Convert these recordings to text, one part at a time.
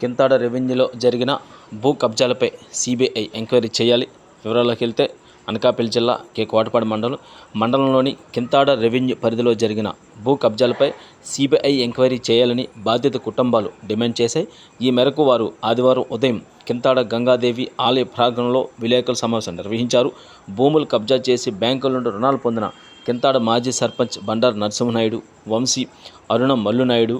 కింతాడ రెవెన్యూలో జరిగిన భూ కబ్జాలపై CBI enquiry చేయాలి. వివరాల్లోకి వెళ్తే అనకాపల్లి జిల్లా కే కోటపాడు మండలం మండలంలోని కింతాడ రెవెన్యూ పరిధిలో జరిగిన భూ కబ్జాలపై సిబిఐ ఎంక్వైరీ చేయాలని బాధిత కుటుంబాలు డిమాండ్ చేశాయి. ఈ మేరకు వారు ఆదివారం ఉదయం కింతాడ గంగాదేవి ఆలయ ప్రాంగణంలో విలేకరుల సమావేశం నిర్వహించారు. భూములు కబ్జా చేసి బ్యాంకుల నుండి రుణాలు పొందిన కింతాడ మాజీ సర్పంచ్ బండారు నరసింహనాయుడు వంశీ అరుణం మల్లునాయుడు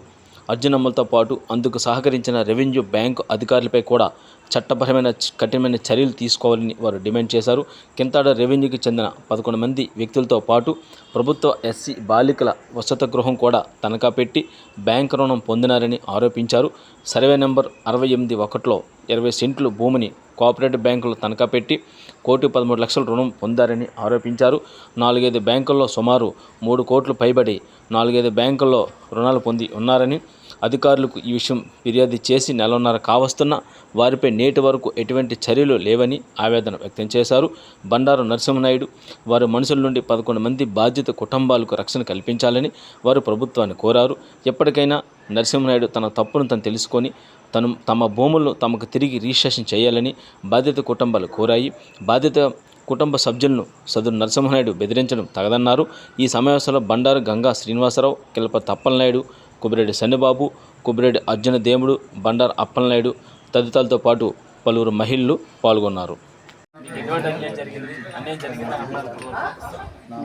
అర్జునమ్మలతో పాటు అందుకు సహకరించిన రెవెన్యూ బ్యాంకు అధికారులపై కూడా చట్టపరమైన కఠినమైన చర్యలు తీసుకోవాలని వారు డిమాండ్ చేశారు. కింతాడ రెవెన్యూకి చెందిన పదకొండు మంది వ్యక్తులతో పాటు ప్రభుత్వ ఎస్సీ బాలికల వసత గృహం కూడా తనఖా పెట్టి బ్యాంక్ రుణం పొందినారని ఆరోపించారు. సర్వే నెంబర్ అరవై ఎనిమిది ఒకటిలో ఇరవై సెంట్లు భూమిని కోఆపరేటివ్ బ్యాంకులు తనఖా పెట్టి కోటి పదమూడు లక్షల రుణం పొందారని ఆరోపించారు. నాలుగైదు బ్యాంకుల్లో సుమారు మూడు కోట్లు పైబడి నాలుగైదు బ్యాంకుల్లో రుణాలు పొంది ఉన్నారని అధికారులకు ఈ విషయం ఫిర్యాదు చేసి నెలన్నర కావస్తున్నా వారిపై నేటి వరకు ఎటువంటి చర్యలు లేవని ఆవేదన వ్యక్తం చేశారు. బండారు నరసింహనాయుడు వారి మనుషుల నుండి పదకొండు మంది బాధ్యత కుటుంబాలకు రక్షణ కల్పించాలని వారు ప్రభుత్వాన్ని కోరారు. ఎప్పటికైనా నరసింహనాయుడు తన తప్పును తను తెలుసుకొని తను తమ భూములను తమకు తిరిగి రిజిస్ట్రేషన్ చేయాలని బాధిత కుటుంబాలు కోరాయి. బాధిత కుటుంబ సభ్యులను సదురు నరసింహనాయుడు బెదిరించడం తగదన్నారు. ఈ సమావేశంలో బండారు గంగా శ్రీనివాసరావు కిలప తప్పలనాయుడు కుబిరెడ్డి సన్నిబాబు కుబిరెడ్డి అర్జున దేముడు బండార్ అప్పలనాయుడు తదితరులతో పాటు పలువురు మహిళలు పాల్గొన్నారు.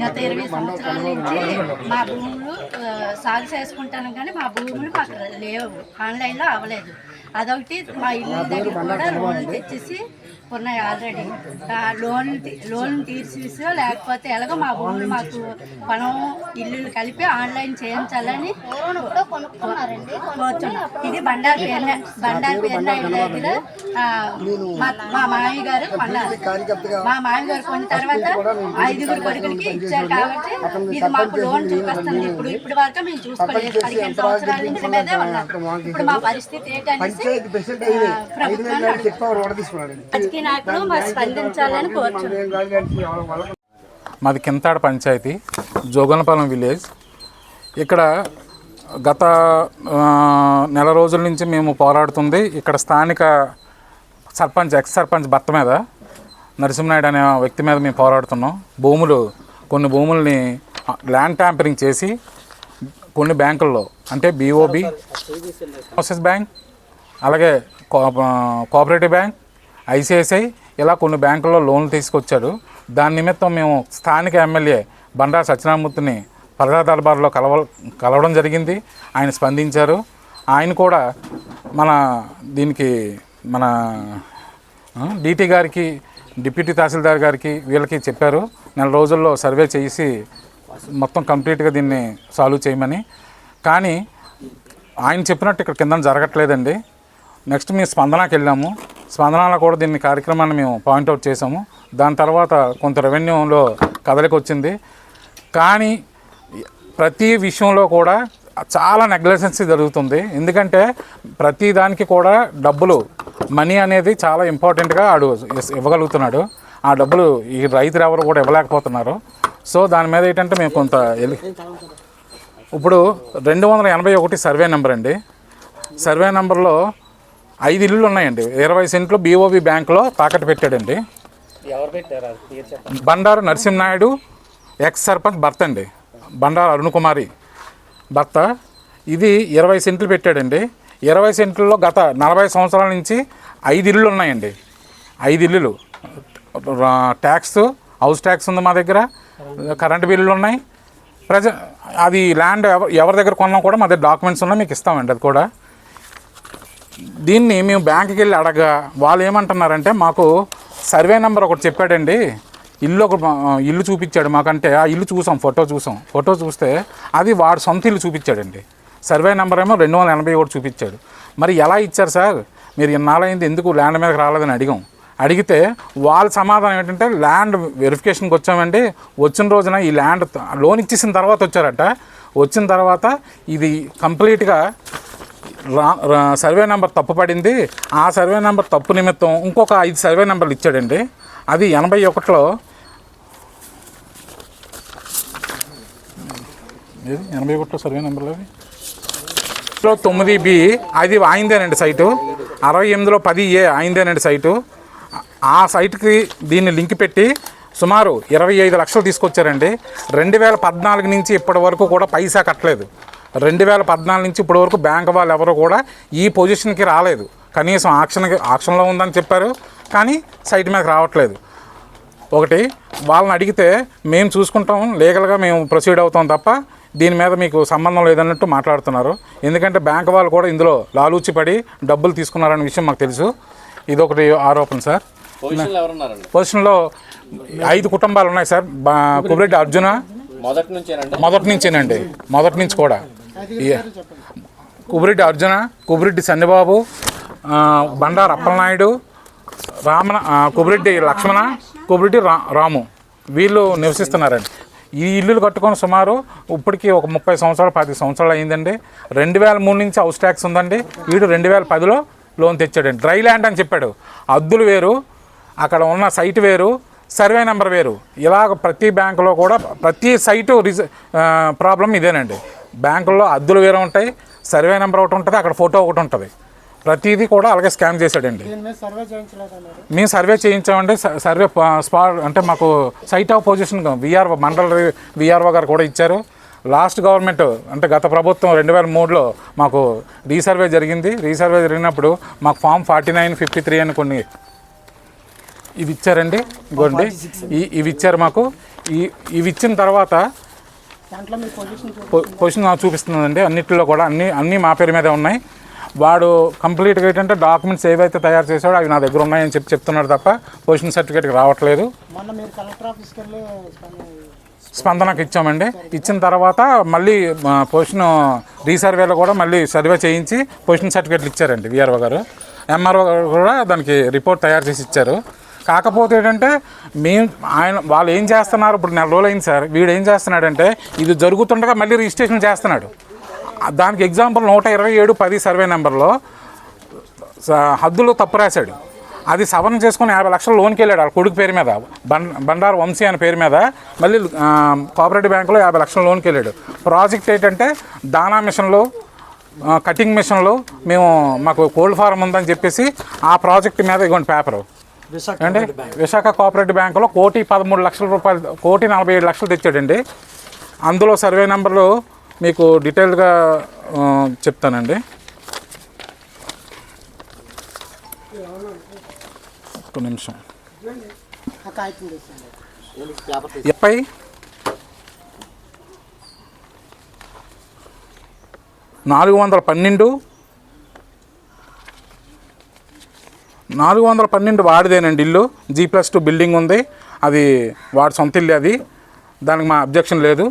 గత ఇరవై సంవత్సరాల నుంచి మా భూములు సాగు చేసుకుంటాను కానీ మా భూములు మాకు లేవు. ఆన్లైన్లో అవ్వలేదు. అదొకటి మా ఇల్లు దగ్గర కూడా లోన్లు తెచ్చేసి ఉన్నాయి ఆల్రెడీ. లోన్ లోన్ తీర్చిసో లేకపోతే ఎలాగో మా భూములు మాకు పొలం ఇల్లులు కలిపి ఆన్లైన్ చేయించాలని కోరుతున్నాం. ఇది బండారు పేరు బండారు పేరు దగ్గర. మా మా మామయ్య గారు కొన్నారు మా మామయ్య గారు కొన్న తర్వాత ఐదుగురు కొడుకులకి ఇచ్చారు కాబట్టి ఇది మాకు లోన్ చూపిస్తుంది. ఇప్పుడు ఇప్పుడు వరకు మేము చూసుకోలేదు. పదిహేను సంవత్సరాల నుంచి మీదే ఉన్నాం. ఇప్పుడు మా పరిస్థితి ఏంటనేసి మాది కింతాడ పంచాయతీ జోగనపాలెం విలేజ్. ఇక్కడ గత నెల రోజుల నుంచి మేము పోరాడుతుంది. ఇక్కడ స్థానిక సర్పంచ్ ఎక్స్ సర్పంచ్ భర్త మీద నరసింహనాయుడు అనే వ్యక్తి మీద మేము పోరాడుతున్నాం. భూములు కొన్ని భూముల్ని ల్యాండ్ ట్యాంపరింగ్ చేసి కొన్ని బ్యాంకుల్లో అంటే బీఓబి ప్రాసెస్ బ్యాంక్ అలాగే కో- కోఆపరేటివ్ బ్యాంక్ ఐసిఐసిఐ ఇలా కొన్ని బ్యాంకుల్లో లోన్లు తీసుకొచ్చాడు. దాని నిమిత్తం మేము స్థానిక ఎమ్మెల్యే బండా సత్యనామూర్తిని ప్రజా దర్బార్లో కలవ కలవడం జరిగింది. ఆయన స్పందించారు. ఆయన కూడా మన దీనికి మన డిటి గారికి డిప్యూటీ తహసీల్దార్ గారికి వీళ్ళకి చెప్పారు. నెల రోజుల్లో సర్వే చేసి మొత్తం కంప్లీట్గా దీన్ని సాల్వ్ చేయమని. కానీ ఆయన చెప్పినట్టు ఇక్కడ కింద జరగట్లేదండి. నెక్స్ట్ మేము స్పందనకి వెళ్ళాము. స్పందనలో కూడా దీన్ని కార్యక్రమాన్ని మేము పాయింట్అవుట్ చేసాము దాని తర్వాత కొంత రెవెన్యూలో కదలిక వచ్చింది కానీ ప్రతి విషయంలో కూడా చాలా నెగ్లెజెన్సీ జరుగుతుంది. ఎందుకంటే ప్రతి దానికి కూడా డబ్బులు మనీ అనేది చాలా ఇంపార్టెంట్గా ఆడు ఇవ్వగలుగుతున్నాడు. ఆ డబ్బులు ఈ రైతులు ఎవరు కూడా ఇవ్వలేకపోతున్నారు. సో దాని మీద ఏంటంటే మేము కొంత ఇప్పుడు రెండు వందల ఎనభై ఒకటి సర్వే నెంబర్ అండి. సర్వే నెంబర్లో ఐదు ఇల్లులు ఉన్నాయండి. ఇరవై సెంట్లు బీఓబి బ్యాంకులో తాకట్టు పెట్టాడండి. బండారు నరసింహనాయుడు ఎక్స్ సర్పంచ్ భర్త అండి. బండారు అరుణ్ కుమారి భర్త. ఇది ఇరవై సెంట్లు పెట్టాడండి. ఇరవై సెంట్లలో గత నలభై సంవత్సరాల నుంచి ఐదు ఇల్లులు ఉన్నాయండి. ఐదు ఇల్లులు. ట్యాక్స్ హౌస్ ట్యాక్స్ ఉంది మా దగ్గర. కరెంట్ బిల్లులు ఉన్నాయి. ప్రజ అది ల్యాండ్ ఎవ- ఎవరి దగ్గర కొన్నా కూడా మా దగ్గర డాక్యుమెంట్స్ ఉన్నాయి మీకు ఇస్తామండి అది కూడా. దీన్ని మేము బ్యాంకుకి వెళ్ళి అడగా. వాళ్ళు ఏమంటున్నారంటే మాకు సర్వే నెంబర్ ఒకటి చెప్పాడండి. ఇల్లు ఒక ఇల్లు చూపించాడు మాకంటే. ఆ ఇల్లు చూసాం ఫోటో చూసాం. ఫోటో చూస్తే అది వాడు సొంత ఇల్లు చూపించాడండి. సర్వే నెంబర్ ఏమో రెండు వందల ఎనభై ఒకటి చూపించాడు. మరి ఎలా ఇచ్చారు సార్? మీరు ఇన్నాళ్ళైంది ఎందుకు ల్యాండ్ మీదకి రాలేదని అడిగాం. అడిగితే వాళ్ళ సమాధానం ఏంటంటే ల్యాండ్ వెరిఫికేషన్కి వచ్చామండి. వచ్చిన రోజున ఈ ల్యాండ్ లోన్ ఇచ్చేసిన తర్వాత వచ్చారట. వచ్చిన తర్వాత ఇది కంప్లీట్గా రా సర్వే నెంబర్ తప్పు పడింది. ఆ సర్వే నెంబర్ తప్పు నిమిత్తం ఇంకొక ఐదు సర్వే నెంబర్లు ఇచ్చాడండి. అది ఎనభై ఒకటిలో ఏది? ఎనభై ఒకటిలో సర్వే నెంబర్లు అవి? లో తొమ్మిది బి అది ఆయిందేనండి సైటు. అరవై ఎనిమిదిలో పది ఏ ఆయిందేనండి సైటు. ఆ సైట్కి దీన్ని లింక్ పెట్టి సుమారు ఇరవై ఐదు లక్షలు తీసుకొచ్చారండి. రెండు వేల పద్నాలుగు నుంచి ఇప్పటి వరకు కూడా పైసా కట్టలేదు. రెండు వేల పద్నాలుగు నుంచి ఇప్పటి వరకు బ్యాంక్ వాళ్ళు ఎవరు కూడా ఈ పొజిషన్కి రాలేదు. కనీసం ఆక్షన్కి ఆక్షన్లో ఉందని చెప్పారు. కానీ సైట్ మీదకి రావట్లేదు. ఒకటి వాళ్ళని అడిగితే మేము చూసుకుంటాం లీగల్గా మేము ప్రొసీడ్ అవుతాం తప్ప దీని మీద మీకు సంబంధం లేదన్నట్టు మాట్లాడుతున్నారు. ఎందుకంటే బ్యాంక్ వాళ్ళు కూడా ఇందులో లాలూచి పడి డబ్బులు తీసుకున్నారనే విషయం మాకు తెలుసు. ఇదొకటి ఆరోపణ సార్. పొజిషన్లో ఐదు కుటుంబాలు ఉన్నాయి సార్. బా కుబరెడ్డి అర్జున మొదటి నుంచేనండి? మొదటి నుంచేనండి. మొదటి నుంచి కూడా. కుబరెడ్డి అర్జున కుబరెడ్డి సన్నిబాబు బండారు అప్పలనాయుడు రామన కుబరెడ్డి లక్ష్మణ కుబరెడ్డి రా రాము. వీళ్ళు నివసిస్తున్నారండి. ఈ ఇల్లులు కట్టుకొని సుమారు ఇప్పటికి ఒక ముప్పై సంవత్సరాలు పది సంవత్సరాలు అయిందండి. రెండు వేల మూడు నుంచి హౌస్ ట్యాక్స్ ఉందండి. వీడు రెండు వేల పదిలో లోన్ తెచ్చాడండి. డ్రై ల్యాండ్ అని చెప్పాడు. అద్దులు వేరు అక్కడ ఉన్న సైట్ వేరు సర్వే నెంబర్ వేరు. ఇలాగ ప్రతి బ్యాంకులో కూడా ప్రతి సైటు రిజ ప్రాబ్లం ఇదేనండి. బ్యాంకుల్లో అద్దులు వేరే ఉంటాయి సర్వే నెంబర్ ఒకటి ఉంటుంది అక్కడ ఫోటో ఒకటి ఉంటుంది. ప్రతిదీ కూడా అలాగే స్కామ్ చేశాడండి. మేము సర్వే చేయించామండి. సర్వే ప- స్పా అంటే మాకు సైట్ ఆఫ్ పొజిషన్ విఆర్ఓ మండల విఆర్ఓ గారు కూడా ఇచ్చారు. లాస్ట్ గవర్నమెంట్ అంటే గత ప్రభుత్వం రెండు వేల మూడులో మాకు రీసర్వే జరిగింది. రీసర్వే జరిగినప్పుడు మాకు form forty nine fifty three అని కొన్ని ఇవి ఇచ్చారండి. ఇగోండి ఈ ఇవి ఇచ్చారు మాకు. ఈ ఇవి ఇచ్చిన తర్వాత పొజిషన్ చూపిస్తుందండి అన్నిటిలో కూడా అన్ని అన్నీ మా పేరు మీదే ఉన్నాయి. వాడు కంప్లీట్గా ఏంటంటే డాక్యుమెంట్స్ ఏవైతే తయారు చేశాడో అవి నా దగ్గర ఉన్నాయని చెప్పి చెప్తున్నాడు తప్ప పొజిషన్ సర్టిఫికేట్కి రావట్లేదు. స్పందనకు ఇచ్చామండి. ఇచ్చిన తర్వాత మళ్ళీ పొజిషన్ రీసర్వేలో కూడా మళ్ళీ సర్వే చేయించి పొజిషన్ సర్టిఫికేట్లు ఇచ్చారండి. విఆర్ఓ గారు. ఎంఆర్ఓ గారు కూడా దానికి రిపోర్ట్ తయారు చేసి ఇచ్చారు. కాకపోతే ఏంటంటే మేము ఆయన వాళ్ళు ఏం చేస్తున్నారు? ఇప్పుడు నెల రోజులు అయింది సార్. వీడు ఏం చేస్తున్నాడంటే ఇది జరుగుతుండగా మళ్ళీ రిజిస్ట్రేషన్ చేస్తున్నాడు. దానికి ఎగ్జాంపుల్ నూట ఇరవై ఏడు పది సర్వే నెంబర్లో హద్దులో తప్పు రాశాడు. అది సవరణ చేసుకుని యాభై లక్షలు లోన్కి వెళ్ళాడు. వాళ్ళ కొడుకు పేరు మీద బం బండారు వంశీ అనే పేరు మీద మళ్ళీ కోఆపరేటివ్ బ్యాంకులో యాభై లక్షలు లోన్కి వెళ్ళాడు. ప్రాజెక్ట్ ఏంటంటే దానా మిషన్లు కటింగ్ మిషన్లు మేము మాకు కోల్డ్ ఫారం ఉందని చెప్పేసి ఆ ప్రాజెక్ట్ మీద ఇవ్వండి పేపరు. అంటే విశాఖ కోఆపరేటివ్ బ్యాంకులో కోటి పదమూడు లక్షల రూపాయలు కోటి నలభై ఏడు లక్షలు తెచ్చాడండి. అందులో సర్వే నెంబర్లు మీకు డీటెయిల్గా చెప్తానండి. ఒక్క నిమిషం. ఎప్పై నాలుగు వందల పన్నెండు నాలుగు వందల పన్నెండు వాడిదేనండి ఇల్లు. జీ ప్లస్ టూ బిల్డింగ్ ఉంది. అది వాడి సొంత ఇల్లు అది. దానికి మా అబ్జెక్షన్ లేదు.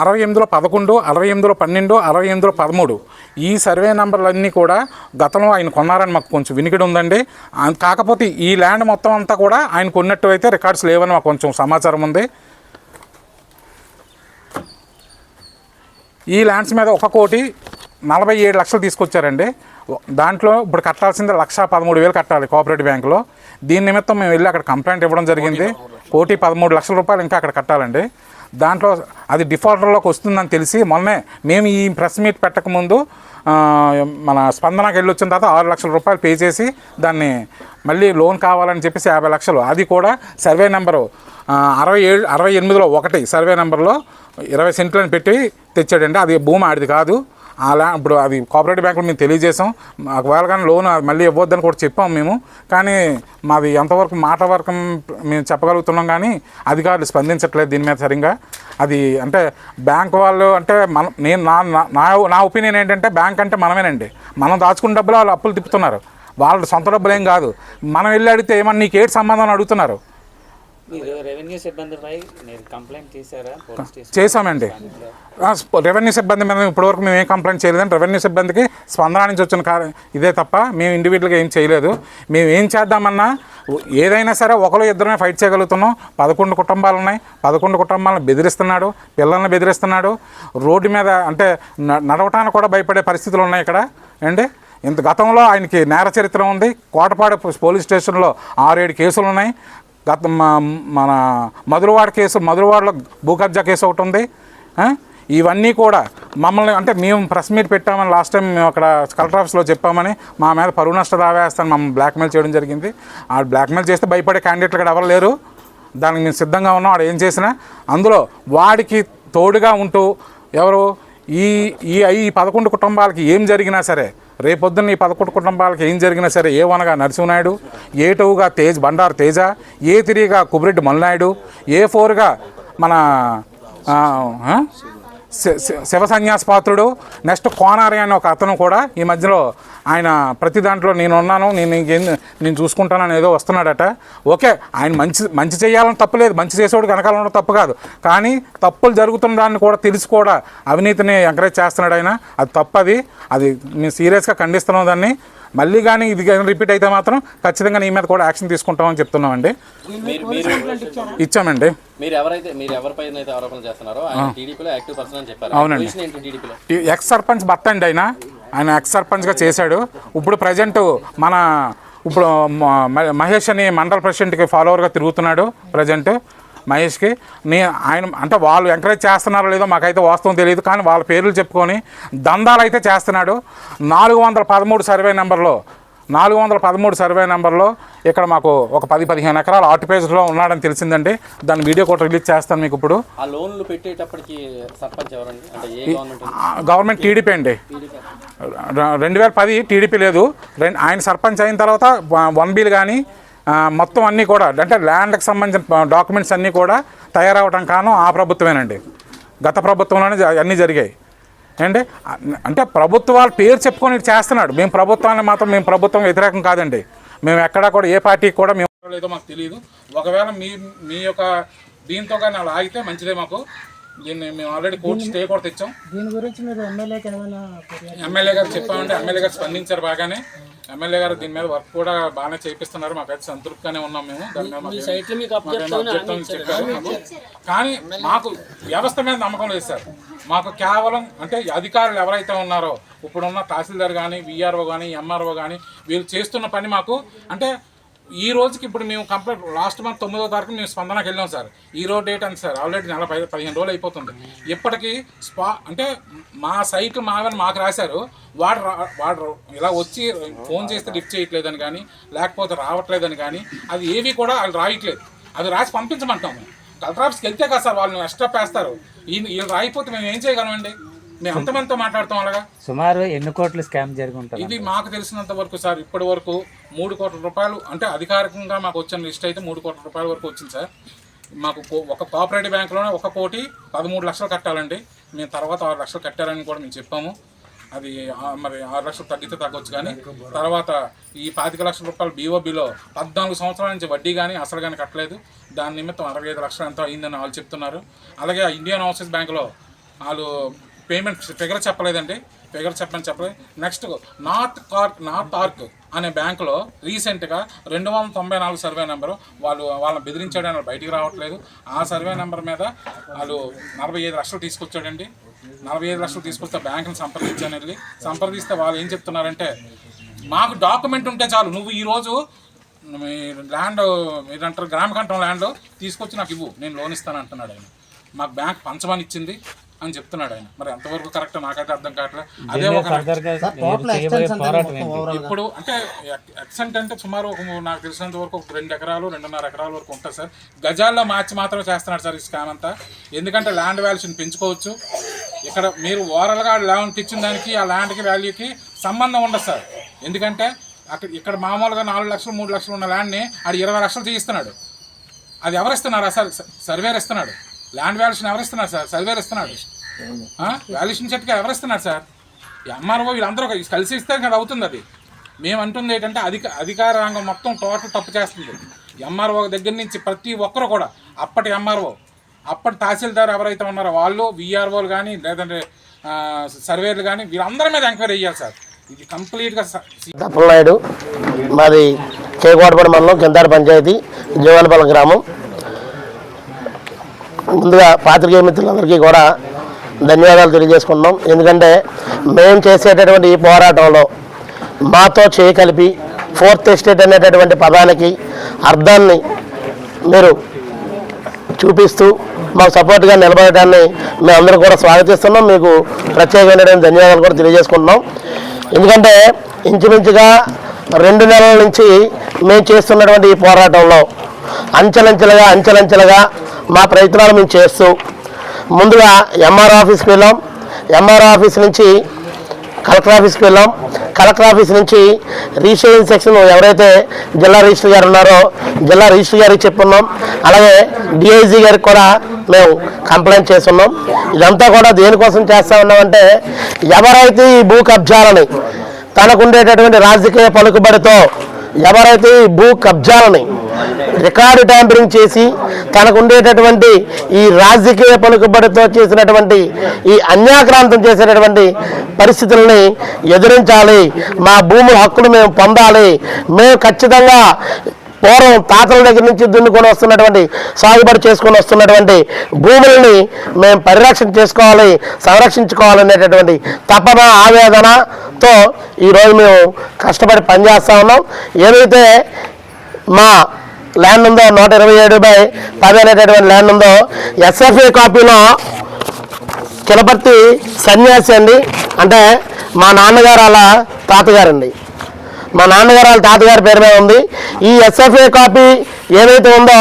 అరవై ఎనిమిదిలో పదకొండు అరవై ఎనిమిదిలో పన్నెండు అరవై ఎనిమిదిలో పదమూడు. ఈ సర్వే నెంబర్లన్నీ కూడా గతంలో ఆయన కొన్నారని మాకు కొంచెం వినికిడి ఉందండి. కాకపోతే ఈ ల్యాండ్ మొత్తం అంతా కూడా ఆయన కొన్నట్టు అయితే రికార్డ్స్ లేవని మాకు కొంచెం సమాచారం ఉంది. ఈ ల్యాండ్స్ మీద ఒక కోటి నలభై ఏడు లక్షలు తీసుకొచ్చారండి. దాంట్లో ఇప్పుడు కట్టాల్సింది లక్ష పదమూడు వేలు కట్టాలి కోఆపరేటివ్ బ్యాంకులో దీని నిమిత్తం మేము వెళ్ళి అక్కడ కంప్లైంట్ ఇవ్వడం జరిగింది. కోటి పదమూడు లక్షల రూపాయలు ఇంకా అక్కడ కట్టాలండి. దాంట్లో అది డిఫాల్టర్లోకి వస్తుందని తెలిసి మొన్నే మేము ఈ ప్రెస్ మీట్ పెట్టకముందు మన స్పందనకి వెళ్ళి వచ్చిన తర్వాత ఆరు లక్షల రూపాయలు పే చేసి దాన్ని మళ్ళీ లోన్ కావాలని చెప్పేసి యాభై లక్షలు. అది కూడా సర్వే నెంబరు అరవై ఏడు అరవై ఎనిమిదిలో ఒకటి సర్వే నెంబర్లో ఇరవై సెంట్లను పెట్టి తెచ్చాడండి. అది భూమి ఆడిది కాదు. అలా ఇప్పుడు అది కోఆపరేటివ్ బ్యాంకులో మేము తెలియజేసాం ఒకవేళ కానీ లోన్ మళ్ళీ ఇవ్వద్దని కూడా చెప్పాం మేము. కానీ మాది ఎంతవరకు మాట వరకు మేము చెప్పగలుగుతున్నాం కానీ అధికారులు స్పందించట్లేదు దీని మీద సరిగ్గా. అది అంటే బ్యాంక్ వాళ్ళు అంటే మన నేను నా నా- నా ఒపీనియన్ ఏంటంటే బ్యాంక్ అంటే మనమేనండి. మనం దాచుకున్న డబ్బులు వాళ్ళు అప్పులు తిప్పుతున్నారు. వాళ్ళ సొంత డబ్బులు ఏం కాదు. మనం వెళ్ళి అడిగితే ఏమన్నా నీకు ఏంటి సంబంధం అని అడుగుతున్నారు. చేశామండి. రెవెన్యూ సిబ్బంది మీద ఇప్పటివరకు మేము ఏం కంప్లైంట్ చేయలేదండి. రెవెన్యూ సిబ్బందికి స్పందన నుంచి వచ్చిన కా- ఇదే తప్ప మేము ఇండివిజువల్గా ఏం చేయలేదు. మేము ఏం చేద్దామన్నా ఏదైనా సరే ఒకరు ఇద్దరమే ఫైట్ చేయగలుగుతున్నాం. పదకొండు కుటుంబాలు ఉన్నాయి పదకొండు కుటుంబాలను బెదిరిస్తున్నాడు. పిల్లల్ని బెదిరిస్తున్నాడు. రోడ్డు మీద అంటే న- నడవటానికి కూడా భయపడే పరిస్థితులు ఉన్నాయి ఇక్కడ. అండి ఇంత గతంలో ఆయనకి నేర చరిత్ర ఉంది. కోటపాడు పోలీస్ స్టేషన్లో ఆరేడు కేసులు ఉన్నాయి గత మన మధురవాడ కేసు మధురవాడలో భూ కబ్జా కేసు ఒకటి ఉంది. ఇవన్నీ కూడా మమ్మల్ని అంటే మేము ప్రెస్ మీట్ పెట్టామని లాస్ట్ టైం మేము అక్కడ కలెక్టర్ ఆఫీస్లో చెప్పామని మా మీద పరువు నష్ట రావేస్తాను మమ్మల్ని బ్లాక్మెయిల్ చేయడం జరిగింది. ఆ బ్లాక్మెయిల్ చేస్తే భయపడే క్యాండిడేట్లు ఇక్కడ ఎవరు లేరు. దానికి మేము సిద్ధంగా ఉన్నాం వాడు ఏం చేసినా. అందులో వాడికి తోడుగా ఉంటూ ఎవరు? ఈ ఈ ఈ పదకొండు కుటుంబాలకి ఏం జరిగినా సరే రేపొద్దున్న ఈ పదకొండు కుటుంబాలకు ఏం జరిగినా సరే ఏ వనగా నరసింహనాయుడు ఏ టూగా తేజ్ బండారు తేజ ఏ త్రీగా కుబిరెడ్డి మల్నాయుడు ఏ ఫోర్గా మన శివ సన్యాస పాత్రుడు. నెక్స్ట్ కోనారి అనే ఒక అతను కూడా ఈ మధ్యలో ఆయన ప్రతి దాంట్లో నేను ఉన్నాను నేను ఇంకేం నేను చూసుకుంటానని ఏదో వస్తున్నాడట. ఓకే ఆయన మంచి మంచి చేయాలని తప్పులేదు మంచి చేసేవాడు వెనకాల ఉండడం తప్పు కాదు. కానీ తప్పులు జరుగుతున్న దాన్ని కూడా తెలిసి కూడా అవినీతిని ఎంకరేజ్ చేస్తున్నాడు ఆయన. అది తప్పది. అది అది మేము సీరియస్గా ఖండిస్తున్నాం దాన్ని. మళ్ళీ కానీ ఇది కానీ రిపీట్ అయితే మాత్రం ఖచ్చితంగా నీ మీద కూడా యాక్షన్ తీసుకుంటామని చెప్తున్నామండి. ఇచ్చామండి. మీరు ఎవరైతే మీరు ఎవరిపైన అయితే ఆరోపణలు చేస్తున్నారో ఆయన టీడీపీలో యాక్టివ్ పర్సన్ అని చెప్పారు అవునండి. ఎక్స్ సర్పంచ్ భర్త అండి ఆయన. ఆయన ఎక్స్ సర్పంచ్గా చేశాడు. ఇప్పుడు ప్రజెంట్ మన ఇప్పుడు మహేష్ అని మండల ప్రెసిడెంట్కి ఫాలోవర్గా తిరుగుతున్నాడు ప్రజెంట్ మహేష్కి. నే ఆయన అంటే వాళ్ళు ఎంకరేజ్ చేస్తున్నారో లేదో మాకైతే వాస్తవం తెలియదు కానీ వాళ్ళ పేర్లు చెప్పుకొని దందాలు అయితే చేస్తున్నాడు. నాలుగు వందల పదమూడు సర్వే నెంబర్లో నాలుగు వందల పదమూడు సర్వే నెంబర్లో ఇక్కడ మాకు ఒక పది పదిహేను ఎకరాలు ఆర్టిపేజ్లో ఉన్నాడని తెలిసిందండి. దాని వీడియో కూడా రిలీజ్ చేస్తాను మీకు ఇప్పుడు. ఆ లోన్లు పెట్టేటప్పటికి సర్పంచ్ ఎవరండి? అంటే ఏ గవర్నమెంట్ గవర్నమెంట్ టీడీపీ అండి. రెండు వేల పది టీడీపీ లేదు. రెండు ఆయన సర్పంచ్ అయిన తర్వాత వన్ బిల్ కానీ మొత్తం అన్నీ కూడా అంటే ల్యాండ్కి సంబంధించిన డాక్యుమెంట్స్ అన్నీ కూడా తయారవడం కారణం ఆ ప్రభుత్వమేనండి. గత ప్రభుత్వంలోనే అన్నీ జరిగాయి. ఏంటి? అంటే ప్రభుత్వాల పేరు చెప్పుకొని చేస్తున్నాడు. మేము ప్రభుత్వాన్ని మాత్రం మేము ప్రభుత్వం వ్యతిరేకం కాదండి. మేము ఎక్కడా కూడా ఏ పార్టీకి కూడా మేము లేదో మాకు తెలియదు. ఒకవేళ మీ మీ యొక్క దీంతో కానీ అలా ఆగితే మంచిదే మాకు. దీన్ని మేము ఆల్రెడీ కోర్టు స్టే కూడా తెచ్చాం. దీని గురించి మీరు ఫిర్యాదు ఎమ్మెల్యే గారు చెప్పామంటే ఎమ్మెల్యే గారు స్పందించారు బాగానే. ఎమ్మెల్యే గారు దీని మీద వర్క్ కూడా బాగానే చేపిస్తున్నారు. మాకైతే సంతృప్తిగానే ఉన్నాం మేము. దాని మీద మాకేం- చెప్పారు. కానీ మాకు వ్యవస్థ మీద నమ్మకం లేదు సార్. మాకు కేవలం అంటే అధికారులు ఎవరైతే ఉన్నారో ఇప్పుడున్న తహసీల్దార్ కానీ విఆర్ఓ కానీ ఎంఆర్ఓ కానీ వీళ్ళు చేస్తున్న పని మాకు అంటే ఈ రోజుకి ఇప్పుడు మేము కంప్లీట్ లాస్ట్ మంత్ తొమ్మిదో తారీఖు మేము స్పందనకి వెళ్ళాం సార్. ఈ రోజు డేట్ అంత సార్. ఆల్రెడీ నెల పది పదిహేను రోజులు అయిపోతుంది. ఇప్పటికీ స్పా అంటే మా సైట్లు మావని మాకు రాశారు. వాడు రా- వాడు ఇలా వచ్చి ఫోన్ చేస్తే లిఫ్ట్ చేయట్లేదని కానీ లేకపోతే రావట్లేదని కానీ అది ఏవి కూడా వాళ్ళు రాయట్లేదు. అది రాసి పంపించమంటాము కలెక్టర్ ఆఫీస్కి వెళ్తే కదా సార్ వాళ్ళు ఎక్స్ట్రా వేస్తారు ఈ వీళ్ళు రాయిపోతే మేము ఏం చేయగలమండి? మేము అంతమందితో మాట్లాడతాం అలాగా? సుమారు ఎన్ని కోట్లు స్కామ్ జరిగి ఉంటుంది ఇది మాకు తెలిసినంత వరకు సార్ ఇప్పటి వరకు మూడు కోట్ల రూపాయలు అంటే అధికారికంగా మాకు వచ్చిన లిస్ట్ అయితే మూడు కోట్ల రూపాయల వరకు వచ్చింది సార్. మాకు ఒక కోఆపరేటివ్ బ్యాంకులోనే ఒక కోటి పదమూడు లక్షలు కట్టాలండి. మేము తర్వాత ఆరు లక్షలు కట్టారని కూడా మేము చెప్పాము. అది మరి ఆరు లక్షలు తగ్గితే తగ్గొచ్చు కానీ తర్వాత ఈ పాతిక లక్షల రూపాయలు బీఓబీలో పద్నాలుగు సంవత్సరాల నుంచి వడ్డీ కానీ అసలు కానీ కట్టలేదు. దాని నిమిత్తం అరవై ఐదు లక్షలు ఎంతో అయిందని వాళ్ళు చెప్తున్నారు. అలాగే ఇండియన్ ఓవర్సీస్ బ్యాంకులో వాళ్ళు పేమెంట్ ఫిగర్ చెప్పలేదండి. ఫిగర్ చెప్పని చెప్పలేదు. నెక్స్ట్ నార్త్ కార్క్ నార్త్ ఆర్క్ అనే బ్యాంకులో రీసెంట్గా రెండు వందల తొంభై నాలుగు సర్వే నెంబరు వాళ్ళు వాళ్ళని బెదిరించాడని వాళ్ళు బయటికి రావట్లేదు. ఆ సర్వే నెంబర్ మీద వాళ్ళు నలభై ఐదు లక్షలు తీసుకొచ్చాడండి. నలభై ఐదు లక్షలు తీసుకొస్తే బ్యాంకుని సంప్రదించాను వెళ్ళి సంప్రదిస్తే వాళ్ళు ఏం చెప్తున్నారంటే మాకు డాక్యుమెంట్ ఉంటే చాలు నువ్వు ఈరోజు మీ ల్యాండ్ మీరంటారు గ్రామకంఠం ల్యాండ్ తీసుకొచ్చి నాకు ఇవ్వు నేను లోన్ ఇస్తాను అంటున్నాడు ఆయన. మాకు బ్యాంక్ పంచమని ఇచ్చింది. అని చెప్తున్నాడు ఆయన. మరి ఎంతవరకు కరెక్ట్ నాకైతే అర్థం కావట్లేదు అదే ఒక ఇప్పుడు అంటే ఎక్సెంట్ అంటే సుమారు ఒక నాకు తెలిసినంత వరకు ఒక రెండు ఎకరాలు రెండున్నర ఎకరాల వరకు ఉంటుంది సార్. గజాల్లో మార్చి మాత్రమే చేస్తున్నాడు సార్ ఈ స్కామ్ అంతా. ఎందుకంటే ల్యాండ్ వాల్యూస్ని పెంచుకోవచ్చు. ఇక్కడ మీరు ఓవరాల్గా ల్యాండ్ ఇచ్చిన దానికి ఆ ల్యాండ్కి వాల్యూకి సంబంధం ఉండదు సార్. ఎందుకంటే అక్కడ ఇక్కడ మామూలుగా నాలుగు లక్షలు మూడు లక్షలు ఉన్న ల్యాండ్ని ఆడు ఇరవై లక్షలు చేయిస్తున్నాడు. అది ఎవరు ఇస్తున్నారా సార్? స- సర్వేర్ ఇస్తున్నాడు. ల్యాండ్ వాల్యూషన్ ఎవరిస్తున్నారు సార్? సర్వేర్ ఇస్తున్నాడు. వాల్యూషన్ సర్టిఫికేట్ ఎవరిస్తున్నారు సార్? ఎంఆర్ఓ వీళ్ళందరూ ఒక- కలిసి ఇస్తే కదా అవుతుంది అది. మేము అంటుంది ఏంటంటే అధిక అధికార రంగం మొత్తం టోటల్ తప్పు చేస్తుంది. ఎంఆర్ఓ దగ్గర నుంచి ప్రతి ఒక్కరు కూడా అప్పటి ఎంఆర్ఓ అప్పటి తహసీల్దార్ ఎవరైతే ఉన్నారో వాళ్ళు విఆర్ఓలు కానీ లేదంటే సర్వేలు కానీ వీళ్ళందరి మీద ఎంక్వైరీ చేయాలి సార్. ఇది కంప్లీట్గా స- మాది చేకోటపడి మండలం కింతాడు పంచాయతీ జీవనపల్లి గ్రామం. ముందుగా పాత్రికేయ మిత్రులందరికీ కూడా ధన్యవాదాలు తెలియజేసుకుంటున్నాం. ఎందుకంటే మేము చేసేటటువంటి ఈ పోరాటంలో మాతో చేయి కలిపి ఫోర్త్ ఎస్టేట్ అనేటటువంటి పదానికి అర్థాన్ని మీరు చూపిస్తూ మాకు సపోర్ట్గా నిలబడటాన్ని మేమందరూ కూడా స్వాగతిస్తున్నాం. మీకు ప్రత్యేకమైనటువంటి ధన్యవాదాలు కూడా తెలియజేసుకుంటున్నాం. ఎందుకంటే ఇంచుమించుగా రెండు నెలల నుంచి మేము చేస్తున్నటువంటి ఈ పోరాటంలో అంచెలంచెలుగా అంచెలంచెలుగా మా ప్రయత్నాలు మేము చేస్తూ ముందుగా ఎంఆర్ ఆఫీస్కి వెళ్ళాం. ఎంఆర్ ఆఫీస్ నుంచి కలెక్టర్ ఆఫీస్కి వెళ్ళాం. కలెక్టర్ ఆఫీస్ నుంచి రిజిస్ట్రేషన్ సెక్షన్ ఎవరైతే జిల్లా రిజిస్టర్ గారు ఉన్నారో జిల్లా రిజిస్టర్ గారికి చెప్పున్నాం అలాగే డిఐజీ గారికి కూడా మేము కంప్లైంట్ చేస్తున్నాం. ఇదంతా కూడా దేనికోసం చేస్తా ఉన్నామంటే ఎవరైతే ఈ భూ కబ్జాలని తనకు ఉండేటటువంటి రాజకీయ పలుకుబడితో ఎవరైతే ఈ భూ కబ్జాలని రికార్డు ట్యాంపరింగ్ చేసి తనకు ఉండేటటువంటి ఈ రాజకీయ పలుకుబడితో చేసినటువంటి ఈ అన్యాక్రాంతం చేసినటువంటి పరిస్థితుల్ని ఎదిరించాలి. మా భూముల హక్కులు మేము పొందాలి. మేము ఖచ్చితంగా పూర్వం తాతల దగ్గర నుంచి దున్నుకొని వస్తున్నటువంటి సాగుబడి చేసుకొని వస్తున్నటువంటి భూముల్ని మేము పరిరక్షణ చేసుకోవాలి సంరక్షించుకోవాలనేటటువంటి తపన ఆవేదనతో ఈరోజు మేము కష్టపడి పనిచేస్తా ఉన్నాం. ఏదైతే మా ల్యాండ్ ఉందో నూట ఇరవై ఏడు బై పది అనేటటువంటి ల్యాండ్ ఉందో ఎస్ఎఫ్ఏ కాపీలో కిలపర్తి సన్యాసి అండి. అంటే మా నాన్నగారు అలా తాతగారండి. మా నాన్నగారు వాళ్ళ తాతగారి పేరు మీద ఉంది. ఈ ఎస్ఎఫ్ఏ కాపీ ఏదైతే ఉందో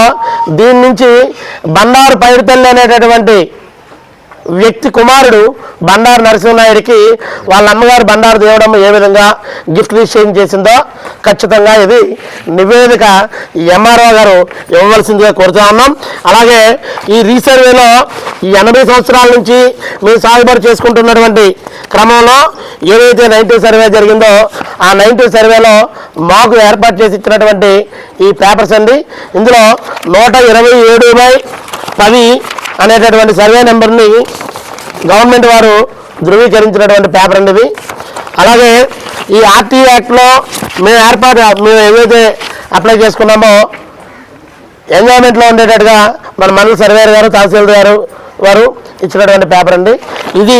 దీని నుంచి బండారు పైడితల్లి అనేటటువంటి వ్యక్తి కుమారుడు బండారు నరసింహనాయుడికి వాళ్ళ అమ్మగారు బండారు దేవడమ్మ ఏ విధంగా గిఫ్ట్ రిజిస్ట్రేషన్ చేసిందో ఖచ్చితంగా ఇది నివేదిక ఎంఆర్ఓ గారు ఇవ్వవలసిందిగా కోరుతా ఉన్నాం. అలాగే ఈ రీసర్వేలో ఈ ఎనభై సంవత్సరాల నుంచి మేము సాగుబడి చేసుకుంటున్నటువంటి క్రమంలో ఏదైతే నైన్టీ సర్వే జరిగిందో ఆ నైన్టీ సర్వేలో మాకు ఏర్పాటు చేసి ఇచ్చినటువంటి ఈ పేపర్స్ అండి. ఇందులో నూట ఇరవై ఏడు బై పది అనేటటువంటి సర్వే నెంబర్ని గవర్నమెంట్ వారు ధృవీకరించినటువంటి పేపర్ అండి అలాగే ఈ ఆర్టీ యాక్ట్లో మేము ఏర్పాటు మేము ఏదైతే అప్లై చేసుకున్నామో ఎంజాయ్మెంట్లో ఉండేటట్టుగా మన మండల సర్వేయర్ గారు తహసీల్దార్ గారు వారు ఇచ్చినటువంటి పేపర్ అండి. ఇది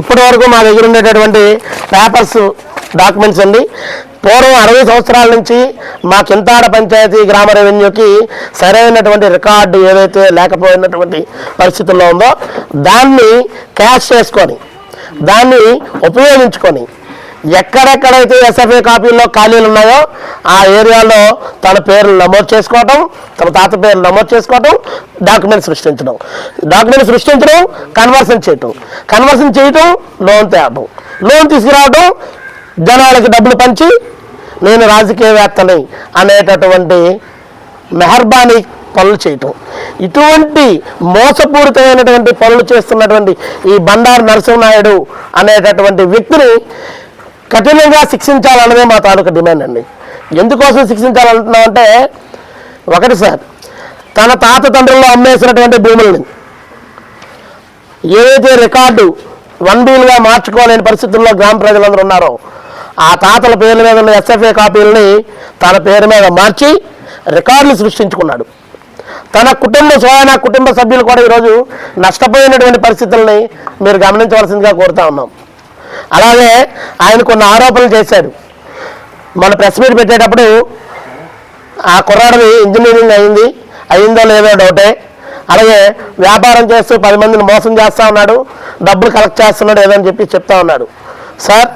ఇప్పటి వరకు మా దగ్గర ఉండేటటువంటి పేపర్స్ డాక్యుమెంట్స్ అండి. పూర్వం అరవై సంవత్సరాల నుంచి మా కింతాడ పంచాయతీ గ్రామ రెవెన్యూకి సరైనటువంటి రికార్డు ఏదైతే లేకపోయినటువంటి పరిస్థితుల్లో ఉందో దాన్ని క్యాష్ చేసుకొని దాన్ని ఉపయోగించుకొని ఎక్కడెక్కడైతే ఎస్ఎఫ్ఏ కాపీల్లో ఖాళీలు ఉన్నాయో ఆ ఏరియాలో తన పేర్లు నమోదు చేసుకోవటం తన తాత పేర్లు నమోదు చేసుకోవటం డాక్యుమెంట్ సృష్టించడం. డాక్యుమెంట్ సృష్టించడం కన్వర్షన్ చేయటం. కన్వర్షన్ చేయటం లోన్ తేవటం. లోన్ తీసుకురావటం జనాలకి డబ్బులు పంచి నేను రాజకీయవేత్తని అనేటటువంటి మెహర్బానీ పనులు చేయటం. ఇటువంటి మోసపూరితమైనటువంటి పనులు చేస్తున్నటువంటి ఈ బండారు నరసింహనాయుడు అనేటటువంటి వ్యక్తిని కఠినంగా శిక్షించాలన్నదే మా తాలూకా డిమాండ్ అండి. ఎందుకోసం శిక్షించాలంటున్నామంటే ఒకటి సార్ తన తాత తండ్రుల్లో అమ్మేసినటువంటి భూముల్ని ఏదైతే రికార్డు వన్ బీలుగా మార్చుకోలేని పరిస్థితుల్లో గ్రామ ప్రజలందరూ ఉన్నారో ఆ తాతల పేర్ల మీద ఉన్న ఎస్ఎఫ్ఏ కాపీలని తన పేరు మీద మార్చి రికార్డులు సృష్టించుకున్నాడు. తన కుటుంబ స్వయాన కుటుంబ సభ్యులు కూడా ఈరోజు నష్టపోయినటువంటి పరిస్థితుల్ని మీరు గమనించవలసిందిగా కోరుతా ఉన్నాం. అలాగే ఆయన కొన్ని ఆరోపణలు చేశాడు. మన ప్రెస్ మీట్ పెట్టేటప్పుడు ఆ కుర్రాడిది ఇంజనీరింగ్ అయింది అయిందో లేదో డౌటే. అలాగే వ్యాపారం చేస్తూ పది మందిని మోసం చేస్తూ ఉన్నాడు డబ్బులు కలెక్ట్ చేస్తున్నాడు ఏదో అని చెప్పి చెప్తా ఉన్నాడు. సార్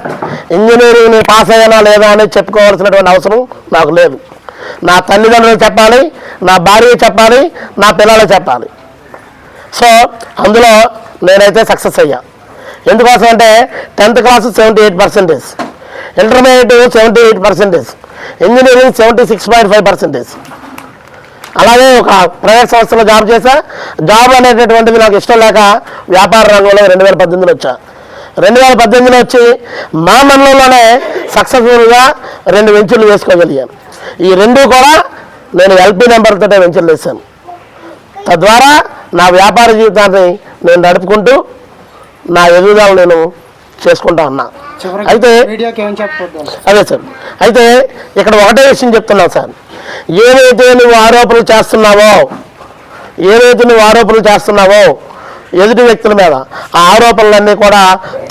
ఇంజనీరింగ్ పాస్ అయ్యానా లేదా అని చెప్పుకోవాల్సినటువంటి అవసరం నాకు లేదు. నా తల్లిదండ్రులు చెప్పాలి నా భార్య చెప్పాలి నా పిల్లలు చెప్పాలి. సో అందులో నేనైతే సక్సెస్ అయ్యా. ఎందుకోసం అంటే tenth class seventy eight percentage intermediate seventy eight percentage engineering seventy six point five percentage. అలాగే ఒక ప్రైవేట్ సంస్థలో జాబ్ చేశా. జాబ్ అనేటటువంటిది నాకు ఇష్టం లేక వ్యాపార రంగంలో రెండు వేల పద్దెనిమిదిలో వచ్చా. రెండు వేల పద్దెనిమిదిలో వచ్చి మా మండలంలోనే సక్సెస్ఫుల్గా రెండు వెంచర్లు వేసుకోగలిగాను ఈ రెండు కూడా నేను ఎల్పీ నెంబర్తో వెంచర్లు వేసాను తద్వారా నా వ్యాపార జీవితాన్ని నేను నడుపుకుంటూ నా ఎదుగుదల నేను చేసుకుంటా ఉన్నా. అయితే అదే సార్. అయితే ఇక్కడ ఒకటే విషయం చెప్తున్నాను సార్. ఏదైతే నువ్వు ఆరోపణలు చేస్తున్నావో ఏదైతే నువ్వు ఆరోపణలు చేస్తున్నావో ఎదుటి వ్యక్తుల మీద. ఆ ఆరోపణలన్నీ కూడా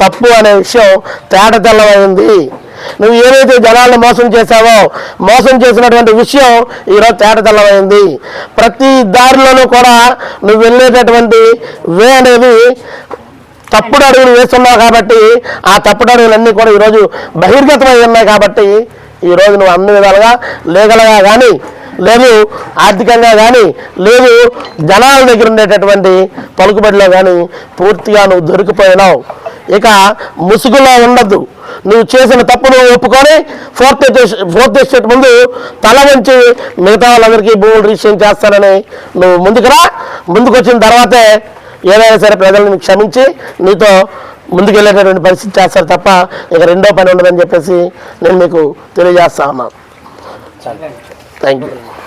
తప్పు అనే విషయం తేట తెల్లమైంది నువ్వు ఏదైతే జనాలను మోసం చేశావో మోసం చేసినటువంటి విషయం ఈరోజు తేటతెల్లమైంది. ప్రతి దారిలోనూ కూడా నువ్వు వెళ్ళేటటువంటి వే అనేది తప్పుడు అడుగులు వేస్తున్నావు కాబట్టి ఆ తప్పుడు అడుగులన్నీ కూడా ఈరోజు బహిర్గతమై ఉన్నాయి కాబట్టి ఈరోజు నువ్వు అన్ని విధాలుగా లీగల్గా కానీ లేదు ఆర్థికంగా కానీ లేదు జనాల దగ్గర ఉండేటటువంటి పలుకుబడిలో కానీ పూర్తిగా నువ్వు దొరికిపోయినావు. ఇక ముసుగులో ఉండద్దు. నువ్వు చేసిన తప్పు నువ్వు ఒప్పుకొని ఫోర్త్ ఫోర్త్ ఎస్టేట్ ముందు తల వంచి మిగతా వాళ్ళందరికీ భూములు రిజిస్ట్రేషన్ చేస్తానని నువ్వు ముందుకురా ముందుకు వచ్చిన తర్వాతే ఏదైనా సరే ప్రజలను క్షమించి నీతో ముందుకెళ్ళేటటువంటి పరిస్థితి చేస్తారు తప్ప ఇక రెండో పని ఉండదని చెప్పేసి నేను మీకు తెలియజేస్తా ఉన్నాను Thank you.